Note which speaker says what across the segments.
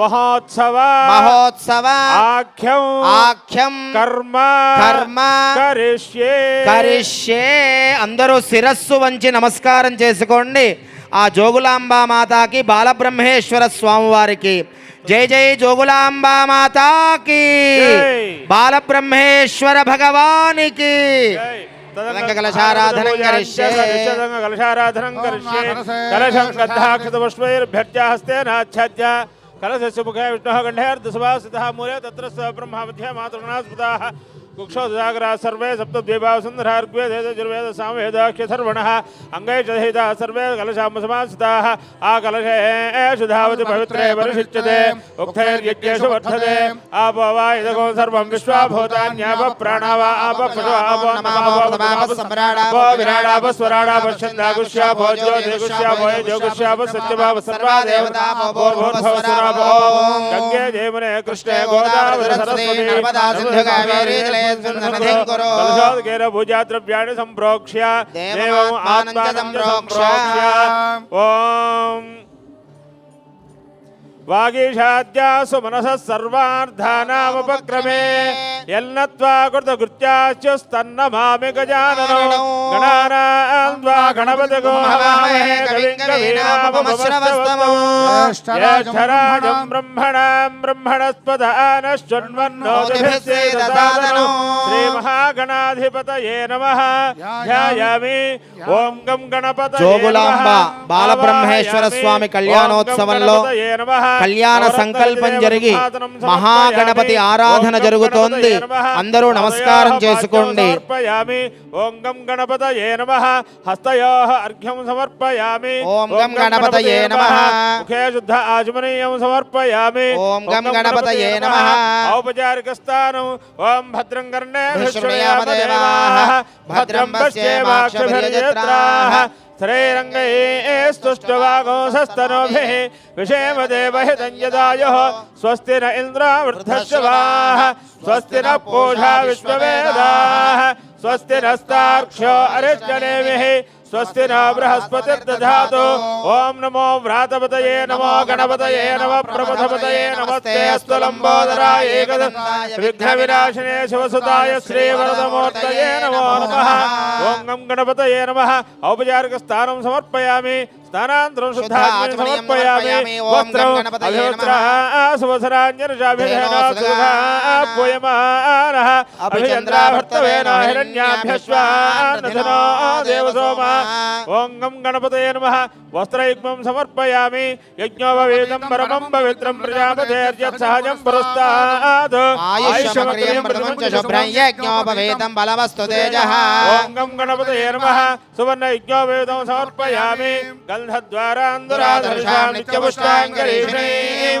Speaker 1: మహోత్సవ
Speaker 2: మహోత్సవ
Speaker 1: ఆఖ్యం
Speaker 2: ఆఖ్యం
Speaker 1: కర్మ
Speaker 2: కర్మ
Speaker 1: కరిష్యే.
Speaker 2: కరిష్యే. అందరూ శిరస్సు వంచి నమస్కారం చేసుకోండి. ఆ జోగులాంబా మాతాకి బాలబ్రహ్మేశ్వర స్వామి వారికి జై జై జోగులాంబా మాతాకి. బాలబ్రహ్మేశ్వర భగవానికి. కలశారాధనం కరిష్యే.
Speaker 1: కలశారాధనం కలశం గద్ధాక్షతపుష్పైర్భ్యర్చ హస్తేనాచ్ఛాద్య కలశస్య ముఖే విష్ణుः గంఢేర్దశవాసితः మూలే తత్ర స బ్రహ్మ
Speaker 2: कुक्षोदागरा सर्वे सप्तद्वीपाः सुन्दरार्ग्वेदयजुर्वेदसामवेदाख्यसर्वणः
Speaker 1: अङ्गैषहिताः सर्वे कलशामसमासिताः आ
Speaker 2: कलशे
Speaker 1: पवित्रे
Speaker 2: परिषिच्यते वर्धते
Speaker 1: विश्वाभूतान्याप प्राणा
Speaker 2: गोदावरी
Speaker 1: गणेशं करो संप्रोक्ष्य सम्प्रोक्ष्य वागीषाद्यासु मनसः सर्वार्थानामुपक्रमे మామి గజాననో. గణానాం గణపతి గోహవామహే జ్యేష్ఠరాజం బ్రహ్మణాం నమః. ధ్యాయామి. ఓం గం గణపతయే
Speaker 2: జోగులాంబ. బాలబ్రహ్మేశ్వర స్వామి కళ్యాణోత్సవంలో కళ్యాణ సంకల్పం జరిగి మహాగణపతి ఆరాధన జరుగుతోంది. అందరూ నమస్కారం చేసుకోండి.
Speaker 1: సమర్పయామి ఓం గం గణపతయే నమః. హస్తయోః అర్ఘ్యం సమర్పయామి.
Speaker 2: ఓం గం గణపతయే నమః.
Speaker 1: ముఖే శుద్ధ ఆచమనీయం సమర్పయామి.
Speaker 2: ఓం గం గణపతయే నమః.
Speaker 1: ఔపచారిక స్థానం ఓం భద్రం కర్ణే
Speaker 2: విష్ణుయామ దేవాః. భద్రం పశ్యేమాక్షభిర్యత్రాః.
Speaker 1: శ్రీరంగైస్తుష్టవాగోసస్తనోభిः स्तुष्टवागोंसस्तनोभिः विषेमदेवहितञ्जदायुः स्वस्ति न इन्द्रावृद्धश्रवाः स्वस्ति न पूषा विश्ववेदाः स्वस्ति नस्तार्क्ष्यो अरिष्टनेमिः నస్తార్క్ష్యో అరిష్టనేమిः స్వస్తి న బృహస్పతిర్దధాతు ఓం నమో వ్రాతపతయే నమో గణపతయే నమ ప్రపథపతయే నమస్తే అస్తు లంబోదరాయ ఏకద విఘ్న వినాశనే శివసుతాయ శ్రీవరదమూర్తయే నమో నమః ఓం స్నానాంతరం శుద్ధాత్మని సమర్పయామి. వస్త్రం అభివస్త్రా సువసరాన్యర్షాభిధేనాపుయమానః అభిచంద్రాభర్తవేన హిరణ్యాభ్యశ్వాన్నధనో దేవసోమ. ఓం గం గణపతయే నమః. వస్త్రయుగ్మం సమర్పయామి. యజ్ఞోపవేదం పరమం పవిత్రం ప్రజాపతేర్యత్ సహజం పురస్తాద్
Speaker 2: ఆయుష్యమక్రియం మృదుం చ శుభ్రం యజ్ఞోపవేతం బలవస్తు తేజః.
Speaker 1: ఓం గం గణపతయే నమః. సువర్ణ యజ్ఞోపేతం సమర్పయామి. గంధద్వారాంధురాధర్షాం నిత్యపుష్టాంగరీషణీం.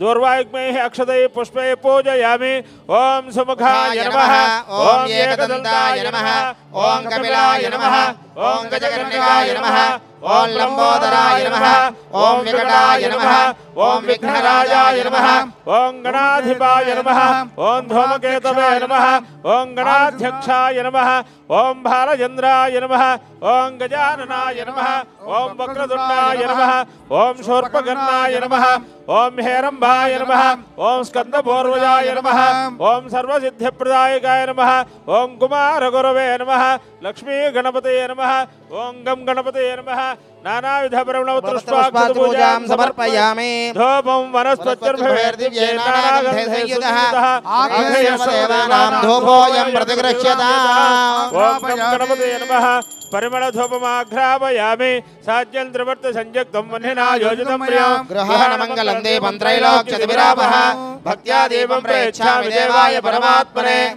Speaker 1: दूर्वाग्मे अक्षतये पुष्पे पूजयामि। ॐ सुमुखाय नमः। ॐ एकदन्ताय नमः। ॐ कपिलाय नमः। ॐ गजकर्णिकाय नमः। ॐ लम्बोदराय नमः। ॐ विकटाय नमः। ఓం
Speaker 2: విఘ్నరాజాయ నమ
Speaker 1: ఓం గణాధిపాయ నమ ఓం ధూమకేతవే నమ ఓం గణాధ్యక్షాయ నమ ఓం భారచంద్రాయ నమ ఓం గజాననాయ నమ ఓం వక్రదుండాయ నమ ఓం శూర్పగన్నాయ నమ ఓం హేరంబాయ నమ ఓం స్కందపూర్వజాయ నమ ఓం సర్వసిద్ధిప్రదాయకాయ నమ ఓం కుమారగురవే నమ లక్ష్మీ గణపతయే నమ ఓం గం గణపతయే నమ నానావిధ
Speaker 2: ప్రవణవతృష్వాక్షతపూజాం సమర్పయామి
Speaker 1: ధూపం
Speaker 2: వనస్వత్యర్భైర్దివ్యేనాగంధైర్యయుధః ధూపోయం ప్రతిగృహ్యత
Speaker 1: ఓం గణపతే నమః పరిమళ ధూపమాఘ్రాపయామి సాధ్యం త్రివర్త సంయుక్తం వన్యనా యోజితం ప్రియం
Speaker 2: గ్రహాణ మంగళం దేవం త్రైలోక్య భక్త్యా దేవం ప్రయచ్ఛామి దేవాయ పరమాత్మనే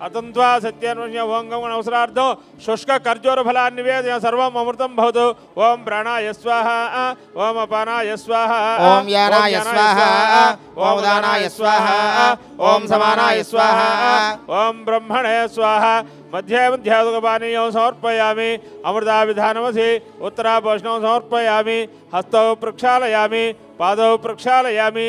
Speaker 1: అతంత్వా సత్యాన్వయ ఓం గం అవసరార్థం శుష్క ఖర్జూర ఫలాన్ని నివేదయ సర్వం అమృతం భవతు ఓం ప్రాణాయ స్వాహ ఓం అపానాయ స్వాహ
Speaker 2: ఓం యానాయ స్వాహ ఓం ఉదానాయ స్వాహ ఓం సమానాయ స్వాహ
Speaker 1: ఓం బ్రహ్మణే స్వాహ మధ్య మధ్యాదుగపానీయం సమర్పయామి అమృతాభిధానమసి ఉత్తరాపోషణం సమర్పయామి హస్తౌ ప్రక్షాళయామి పాదౌ ప్రక్షాళయామి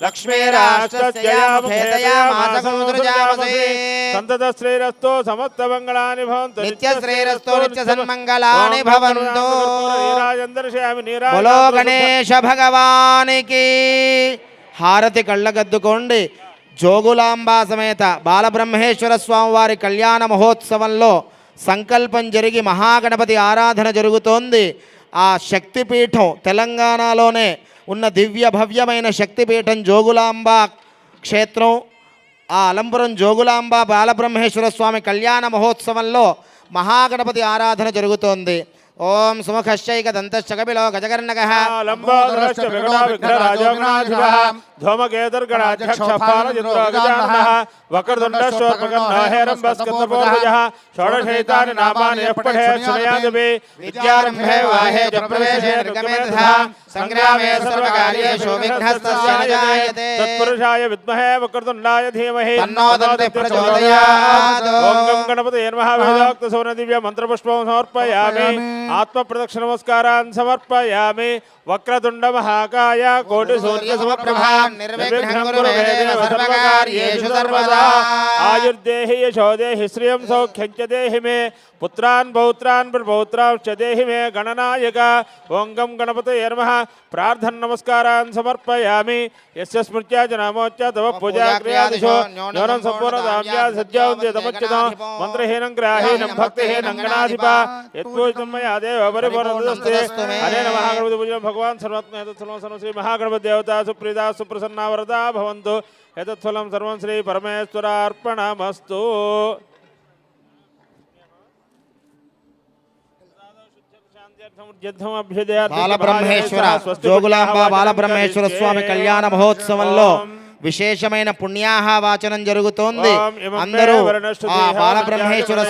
Speaker 2: గృహే లక్ష్మీరాష్ట్రస్యయాముఖేతయామాసముద్రజామసే
Speaker 1: సంతత శ్రీరస్తో సమస్త మంగళాని భవంతు.
Speaker 2: నిత్యశ్రీరస్తో నిత్య సన్మంగళాని భవంతు. బలో గణేశ భగవానికి. హారతి కళ్ళగద్దుకోండి. జోగులాంబా సమేత బాలబ్రహ్మేశ్వర స్వామి వారి కళ్యాణ మహోత్సవంలో సంకల్పం జరిగి మహాగణపతి ఆరాధన జరుగుతోంది. ఆ శక్తిపీఠం తెలంగాణలోనే ఉన్న దివ్య భవ్యమైన శక్తిపీఠం జోగులాంబ క్షేత్రం ఆ అలంపురం జోగులాంబ బాలబ్రహ్మేశ్వర స్వామి కళ్యాణ మహోత్సవంలో మహాగణపతి ఆరాధన జరుగుతోంది.
Speaker 1: ओम सुमुखश्चैक दन्तश्चकबिलो गजकर्णकः लम्बोदरश्च विघ्नराजोघ्नाधिपः
Speaker 2: धूमकेतुर्गणाध्यक्षपालचित्रगजानः वक्रतुण्डश्चोर्पकन्नाहेरम्बस्कन्दपूर्वजः षोडशैतानि नामानि यपठे श्रयादिवे विद्यारम्भे वाहे जप्रवेशे निर्गमे तथा
Speaker 1: सङ्ग्रामे सर्वकार्येषु विघ्नस्तस्य न
Speaker 2: जायते तत्पुरुषाय विद्महे
Speaker 1: वक्रतुण्डाय धीमहि। तन्नो दन्ते प्रचोदयात्। ओम गणपतये नमः। वेदोक्तसौनदिव्यमन्त्रपुष्पं समर्पयामि। आत्म समर्पयामि। नमस्कार कोटिसूर्यसमप्रभा निर्विघ्नं कुरु आयुर्देहि यशो
Speaker 2: देहि सौख्यं देहि मे। पुत्रान् पौत्रान्
Speaker 1: प्रपौत्रांश्च देहि मे। गणनायक ओङ्गं गणपतये नमः प्रार्थन्नमस्कारान् समर्पयामि। यस्य स्मृत्या च तव पूजा क्रियादिशो न्यूनं सम्पूर्णदाम्या सज्जावन्त्य तमच्युतं मन्त्रहीनं ग्राहीनं भक्तिहीनं गणाधिपा। यत्पूजितं मया పూజా దేవ పరిపూర్ణదస్తే అనేన మహాగణపతి పూజనం భగవాన్ సర్వత్మ ఎతత్ఫలం సర్వం శ్రీ మహాగణపతి దేవతా సుప్రీతా సుప్రసన్నా వరదా భవంతు ఎతత్ఫలం సర్వం శ్రీ పరమేశ్వరార్పణమస్తు
Speaker 2: బాలబ్రహ్మేశ్వర జోగులాంబ బాలబ్రహ్మేశ్వర స్వామి కళ్యాణ మహోత్సవంలో విశేషమైన పుణ్యాహ వాచనం జరుగుతోంది. అందరూ ఆ బాలబ్రహ్మేశ్వర